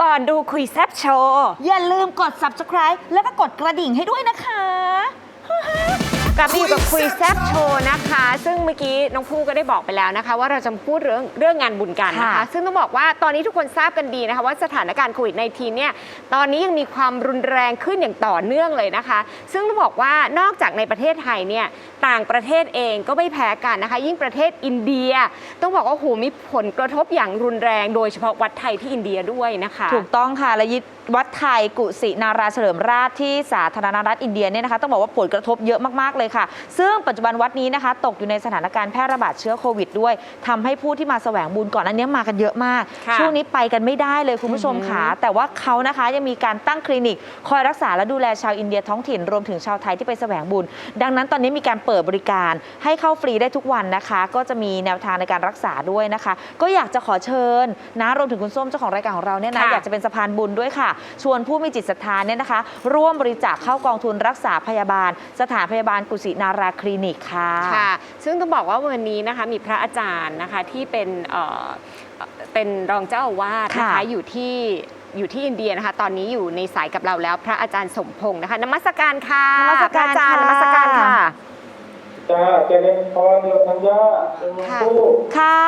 ก่อนดูคุยแซบโชว์ อย่าลืมกด subscribe แล้วก็กดกระดิ่งให้ด้วยนะคะ กลับมาอยู่กับคุยแซบโชว์นะคะ ซึ่งเมื่อกี้น้องผู้ก็ได้บอกไปแล้วนะคะ ว่าเราจะพูดเรื่องเรื่องงานบุญกันนะคะค่ะซึ่งต้องบอกว่าตอนนี้ทุกคนทราบกันดีนะคะว่าสถานการณ์โควิด -19 เนี่ยตอนนี้ยังมีความรุนแรงขึ้นอย่างต่อเนื่องเลยนะคะ ซึ่งต้องบอกว่านอกจากในประเทศไทยเนี่ยต่างประเทศเองก็ไม่แพ้กันนะคะ ยิ่งประเทศอินเดีย ต้องบอกว่าโหมีผลกระทบอย่างรุนแรง โดยเฉพาะวัดไทยที่อินเดียด้วยนะคะ ถูกต้องค่ะและยึดวัดไทยกุสินาราเฉลิมราชที่สาธารณรัฐอินเดียเนี่ยนะคะต้องบอกว่าผลกระทบเยอะมากๆเลยค่ะ ซึ่งปัจจุบันวัดนี้นะคะ ตกอยู่ในสถานการณ์แพร่ระบาดเชื้อโควิดด้วยทำให้ผู้ที่มาแสวงบุญก่อนอันนี้มากันเยอะมากค่ะช่วงนี้ไปกันไม่ได้เลยคุณผู้ชมค่ะแต่ว่าเขานะคะยังมีการตั้งคลินิก คอยรักษาและดูแลชาวอินเดียท้องถิ่นรวมถึงชาวไทยที่ไปแสวงบุญ ดังนั้นตอนนี้มีการเปิดบริการให้เข้าฟรีได้ทุกวันนะคะ ก็จะมีแนวทางในการรักษาด้วยนะคะ ก็อยากจะขอเชิญนะรวมถึงคุณส้มเจ้าของรายการของเราเนี่ยนะค่ะอยากจะเป็นสะพานบุญด้วยค่ะชวนผู้มีจิตศรัทธาเนี่ยนะคะ ร่วมบริจาคเข้ากองทุนรักษาพยาบาล สถานพยาบาลกุสินาราคลินิกค่ะ ค่ะ ซึ่งต้องบอกว่าวันนี้นะคะมีพระอาจารย์นะคะที่เป็นเอ่อเอ่อเป็นรองเจ้าอาวาสนะคะค่ะอยู่ที่อยู่ที่อินเดียนะคะ ตอนนี้อยู่ในสายกับเราแล้วพระอาจารย์สมพงศ์นะคะนมัสการค่ะนมัสการพระอาจารย์นค่ะ มัสการค่ะจ้าเจริญพรโยมธัญญาเป็นค่ะผู้ค่ะ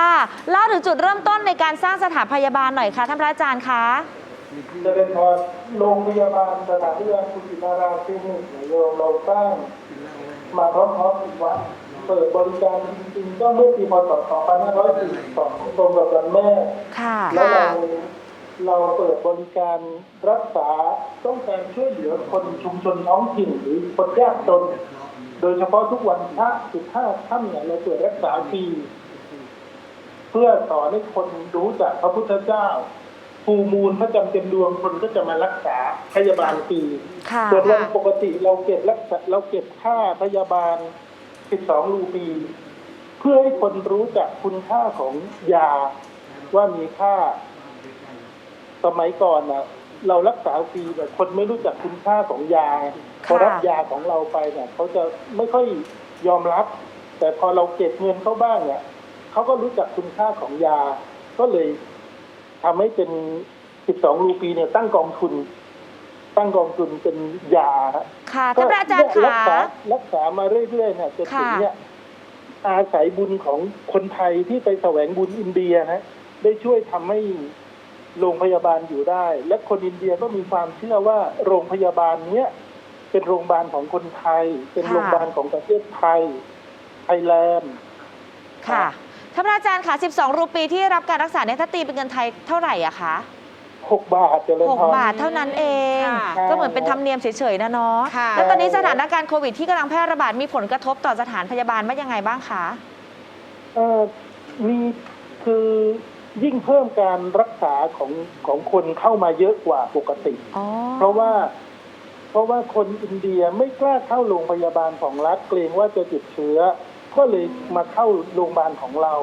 เล่าถึงจุดเริ่มต้นในการสร้างสถานพยาบาลหน่อยค่ะท่านพระอาจารย์คะ เจริญพรโรงพยาบาลสถานพยาบาลกุศินาราคลินิกเนี่ยโยมเราสร้างมาพร้อมๆกับวัดเปิดบริการจริงๆก็เมื่อปีพศ2542ตรงกับวันแม่ค่ะแล้วเราเราเปิดบริการรักษาต้องการช่วยเหลือคนชุมชนท้องถิ่นหรือคนยากจน โดยเฉพาะทุกวันพระสิบห้าค่ำเนี่ยเราเปิดรักษาฟรีเพื่อสอนให้คนรู้จักพระพุทธเจ้า ภูมูลพระจำเต็มดวงคนก็จะมารักษาพยาบาลฟรีค่ะส่วนวันปกติเราเก็บรักษาเราเก็บค่าพยาบาล 12 รูปี เพื่อให้คนรู้จักคุณค่าของยาว่ามีค่า สมัยก่อนนะเรารักษาฟรีแต่คนไม่รู้จักคุณค่าของยาพอรับยาของเราไปเนี่ยเขาจะไม่ค่อยยอมรับ แต่พอเราเก็บเงินเขาบ้างเนี่ยเขาก็รู้จักคุณค่าของยาก็เลย ทำให้เป็น 12 รูปีเนี่ยตั้งกองทุน ตั้งกองทุนเป็นยาฮะค่ะท่านพระอาจารย์ก็รัคะษารักษามาเรื่อยๆเนี่ยจนถึงค่ะเนี่ยอาศัยบุญของคนไทยที่ไปแสวงบุญอินเดียนะได้ช่วยทำให้โรงพยาบาลอยู่ได้ และคนอินเดียก็มีความเชื่อว่าโรงพยาบาลเนี้ยเป็นโรงพยาบาลของคนไทย เป็นค่ะโรงพยาบาลของประเทศไทยไทยแลนด์ค่ะ ท่านพระอาจารย์ค่ะ 12 รูปีที่รับการรักษาเนี่ยถ้าตีเป็นเงินไทยเท่าไหร่อะคะหกบาทเจริญพร 6 บาทเท่านั้นเอง ค่ะ ก็เหมือนเป็นธรรมเนียมเฉยๆนะเนาะค่ะแล้วตอนนี้สถานการณ์โควิดที่กำลังแพร่ระบาดมีผลกระทบต่อสถานพยาบาลว่ายังไงบ้างคะเอ่อมีคือยิ่งเพิ่มการรักษาของของคนเข้ามาเยอะกว่าปกติ อ๋อเพราะว่า เพราะว่าคนอินเดียไม่กล้าเข้าโรงพยาบาลของรัฐเกรงว่าจะติดเชื้อ ก็เลยมาเข้าโรงพยาบาลของเรา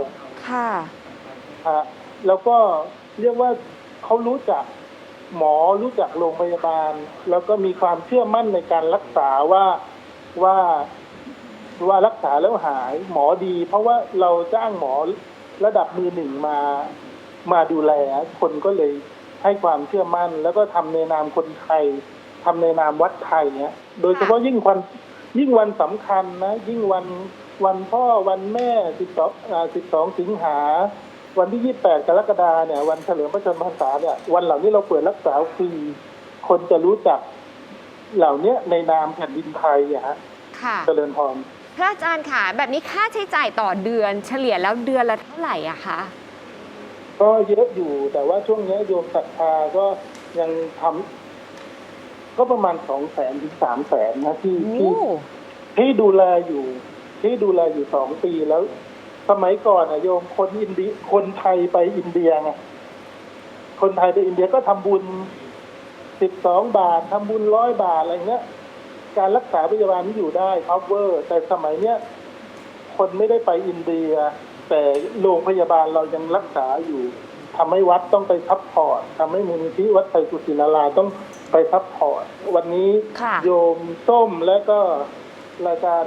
ค่ะฮะแล้วก็เรียกว่าเขารู้จักหมอรู้จักโรงพยาบาล แล้วก็มีความเชื่อมั่นในการรักษาว่าว่าว่ารักษาแล้วหายหมอดี เพราะว่าเราจ้างหมอระดับมือหนึ่งมามาดูแล คนก็เลยให้ความเชื่อมั่น แล้วก็ทำในนามคนไทยทำในนามวัดไทยเนี่ยโดยเฉพาะยิ่งวันยิ่งวันสำคัญนะ ยิ่งวัน วันพ่อวันแม่สิบสองสิบสองสิงหา วันที่ยี่แปดกรกฎาเนี่ย วันเฉลิมพระชนมพรรษาเนี่ย วันเหล่านี้เราเปิดรักษาฟรีคนจะรู้จักเหล่าเนี้ยในนามแผ่นดินไทยอะฮะค่ะเจริญพรพระอาจารย์ค่ะ แบบนี้ค่าใช้จ่ายต่อเดือน เฉลี่ยแล้วเดือนละเท่าไหร่อะคะก็เยอะอยู่แต่ว่าช่วงเนี้ยโยมศรัทธาก็ยังทำก็ประมาณสองแสนถึงสามแสนนะที่ที่โอ้ที่ดูแลอยู่ ที่ดูแลอยู่สองปีแล้ว สมัยก่อนอะโยมคนอินเดียคนไทยไปอินเดียไงคนไทยไปอินเดียก็ทำบุญสิบสองบาททำบุญร้อยบาทอะไรเงี้ย การรักษาพยาบาลนี่อยู่ได้ cover แต่สมัยเนี้ยคนไม่ได้ไปอินเดีย แต่โรงพยาบาลเรายังรักษาอยู่ทำให้วัดต้องไปซัพพอร์ตทำให้มูลนิธิวัดไทยกุศินาราต้องไปซัพพอร์ต วันนี้ค่ะโยมส้มและก็รายการ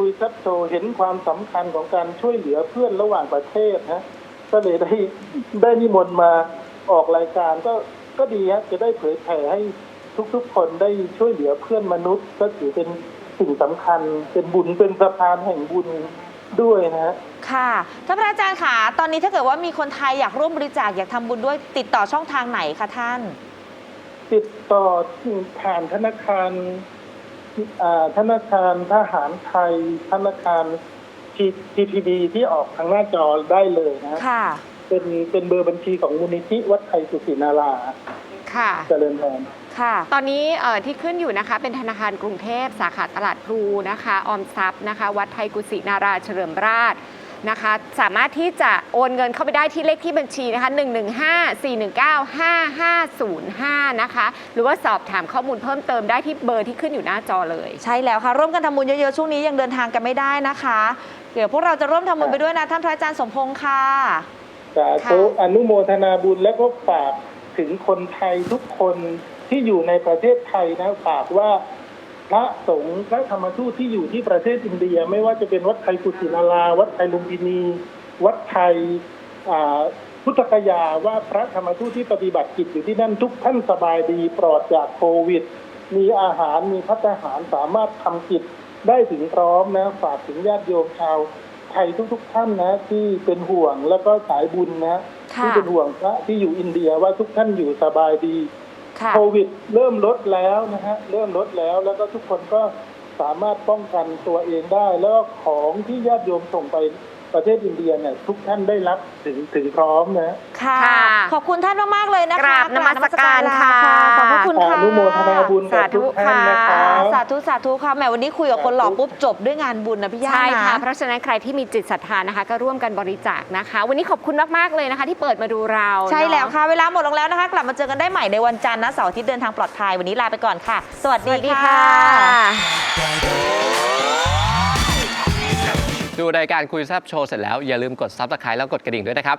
คุยซับโชว์เห็นความสำคัญของการช่วยเหลือเพื่อนระหว่างประเทศนะก็เลยได้ได้นิมนต์มาออกรายการก็ก็ดีฮะจะได้เผยแผ่ให้ทุกๆ คนได้ช่วยเหลือเพื่อนมนุษย์ ก็ถือเป็นสิ่งสำคัญ เป็นบุญเป็นสะพานแห่งบุญด้วยนะฮะค่ะท่านพระอาจารย์ค่ะ ตอนนี้ถ้าเกิดว่ามีคนไทยอยากร่วมบริจาคอยากทำบุญด้วยติดต่อช่องทางไหนคะท่าน ติดต่อผ่านธนาคารอ่า ธนาคารทหารไทย ธนาคาร TPD ที่ออกทางหน้าจอได้เลยนะ ค่ะ เป็นเป็นเบอร์บัญชีของมูลนิธิวัดไทยสุสินาราค่ะ เจริญพรค่ะ ตอนนี้เอ่อที่ขึ้นอยู่นะคะ เป็นธนาคารกรุงเทพสาขาตลาดพลูนะคะ ออมทรัพย์นะคะ วัดไทยกุศินาราเฉลิมราช นะคะ สามารถที่จะโอนเงินเข้าไปได้ที่เลขที่บัญชีนะคะ115-419-5505 นะคะ หรือว่าสอบถามข้อมูลเพิ่มเติมได้ที่เบอร์ที่ขึ้นอยู่หน้าจอเลย ใช่แล้วค่ะ ร่วมกันทำบุญเยอะๆ ช่วงนี้ยังเดินทางกันไม่ได้นะคะ เดี๋ยวพวกเราจะร่วมทำบุญไปด้วยนะท่านพระอาจารย์สมพงษ์ค่ะสาธุอนุโมทนาบุญและก็ฝากถึงคนไทยทุกคนที่อยู่ในประเทศไทยนะฝากว่า พระสงฆ์พระธรรมทูตที่อยู่ที่ประเทศอินเดีย ไม่ว่าจะเป็นวัดไทยกุศินาราวัดไทยลุมพินี วัดไทยอ่าพุทธคยาว่าพระธรรมทูตที่ปฏิบัติกิจอยู่ที่นั่นทุกท่านสบายดีปลอดจากโควิด มีอาหารมีพัฒหารสามารถทำกิจได้ถึงพร้อมนะฝากถึงญาติโยมชาวไทยทุก ๆ ท่านนะ ที่เป็นห่วงแล้วก็สายบุญนะค่ะที่เป็นห่วงพระที่อยู่อินเดียว่าทุกท่านอยู่สบายดีค่ะ โควิดเริ่มลดแล้วนะฮะเริ่มลดแล้วแล้วก็ทุกคนก็สามารถป้องกันตัวเองได้ แล้วก็ของที่ญาติโยมส่งไป ประเทศอินเดียเนี่ยทุกท่านได้รับถึงถึงพร้อมนะ ค่ะ ค่ะขอบคุณท่านมากๆเลยนะคะกราบนมัสการค่ะขอบพระคุณอค่ะนุโมทนาบุญกับทุกท่านนะครับ สาธุสาธุค่ะแหมวันนี้คุยกับคนหล่อปุ๊บจบด้วยงานบุญนะพี่ย่าใช่ค่ะนะเพราะฉะนั้นใครที่มีจิตศรัทธานะคะ ก็ร่วมกันบริจาคนะคะ วันนี้ขอบคุณมาก ๆ เลยนะคะ ที่เปิดมาดูเราใช่แล้วเนาะค่ะ เวลาหมดลงแล้วนะคะ กลับมาเจอกันได้ใหม่ในวันจันทร์นะเสาร์อาทิตย์เดินทางปลอดภัยวันนี้ลาไปก่อนค่ะ สวัสสดีวัสดีค่ะค่ะ ดูรายการคุยแซบโชว์เสร็จแล้วอย่าลืมกดซับสไครต์แล้วกดกระดิ่งด้วยนะครับ